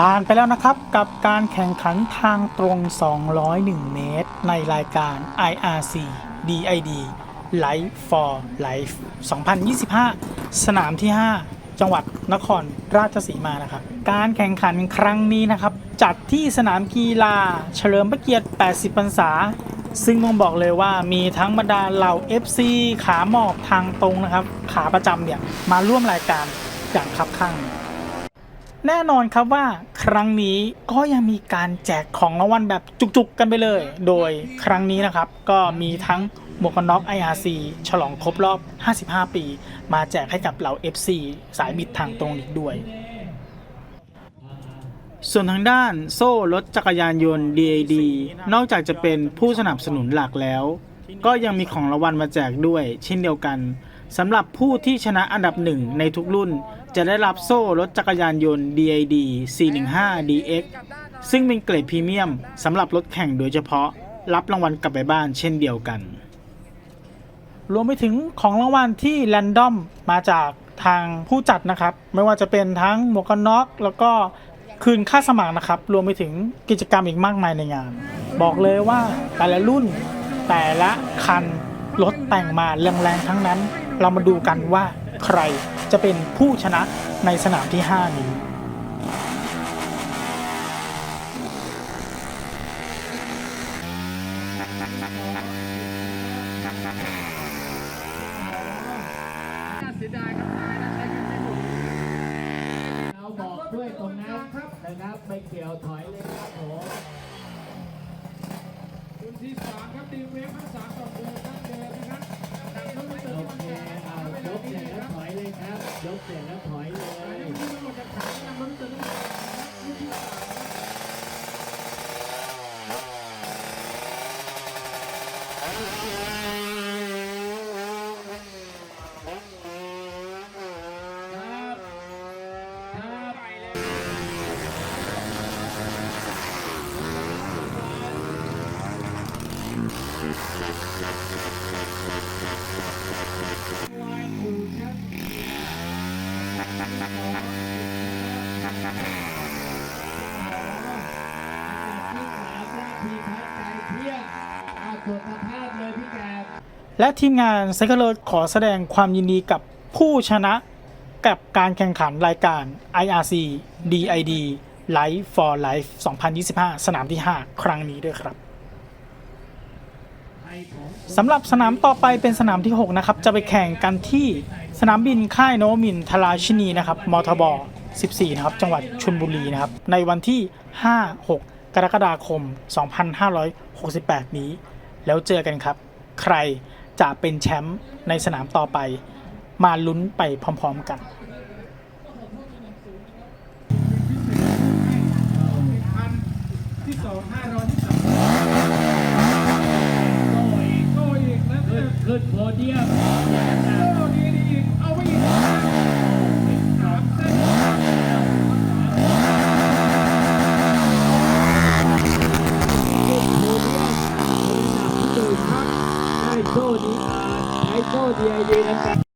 ผ่านไปแล้วนะครับกับการแข่งขันทางตรง 201 เมตร ในรายการ IRC DID Life for Life 2025 สนามที่ 5 จังหวัดนครราชสีมานะครับ การแข่งขันครั้งนี้นะครับ จัดที่สนามกีฬาเฉลิมพระเกียรติ 80 พรรษา ซึ่งต้องบอกเลยว่ามีทั้งบรรดาเหล่า FC ขาหมอบทางตรงนะครับ ขาประจำเนี่ยมาร่วมรายการอย่างคับข้าง แน่นอนครับว่าครั้งนี้ก็ยังมีการแจกของรางวัลแบบจุกๆกันไปเลย โดยครั้งนี้นะครับ ก็มีทั้งหมวกกันน็อก IRC ฉลองครบรอบ 55 ปี มาแจกให้กับเหล่า FC สายบิดทางตรงอีกด้วย ส่วนทางด้านโซ่รถจักรยานยนต์ DAD นอกจากจะเป็นผู้สนับสนุนหลักแล้ว ก็ยังมีของรางวัลมาแจกด้วย เช่นเดียวกัน สำหรับผู้ที่ชนะอันดับหนึ่งในทุกรุ่น จะได้รับโซ่รถจักรยานยนต์ DAD 415 DX ซึ่งเป็นเกรดพรีเมียมสำหรับรถแข่งโดยเฉพาะ รับรางวัลกลับไปบ้านเช่นเดียวกัน รวมไปถึงของรางวัลที่แรนดอมมาจากทางผู้จัดนะครับ ไม่ว่าจะเป็นทั้งหมวกกันน็อกแล้วก็คืนค่าสมัครนะครับ รวมไปถึงกิจกรรมอีกมากมายในงาน บอกเลยว่าแต่ละรุ่นแต่ละคันรถแต่งมาแรงๆทั้งนั้น เรามาดูกันว่าใครจะเป็นผู้ชนะในสนามที่ 5 นี้เสียดายครับตายแล้วใช้กันไม่หมดเราบอกด้วยตรงนั้นนะครับไม่เกี่ยวถอยเลยครับผมคุณที่สามครับดีเวฟทั้งสามต่อเดิมครับเดิมนะครับนำรุ่นเติ โอ ม เคเอายกเสร็จแล้วถอยเลยครับยกเสร็จแล้วถอยเลย ที่ทั้งหมดจะขายนำรุ่นเติมรุ่นที่สามครับครับไปเลย ทีพัดใจเที่ยงเอาตรวจสภาพเลยพี่ และทีมงานไซเคิลขอแสดงความยินดีกับผู้ชนะกับการแข่งขันรายการ IRC DID Life for Life 2025 สนามที่ 5 ครั้งนี้ด้วยครับ สำหรับสนามต่อไปเป็นสนามที่ 6 นะครับ จะไปแข่งกันที่สนามบินค่ายโนมินทราชินีนะครับมทบ 14 นะครับ จังหวัดชลบุรีนะครับ ในวันที่ 5-6 กรกฎาคม 2568 นี้ แล้วเจอกันครับ ใครจะเป็นแชมป์ในสนามต่อไป มาลุ้นไปพร้อมๆกันที่สองห้าร้อยที่สามโก้อีกแล้ว ขึ้นโพเดียมโก้ดีดีอีกเอาไปอีกสามเส้นได้โซ่ดีอาใช้โซ่ดีไอดีนะครับ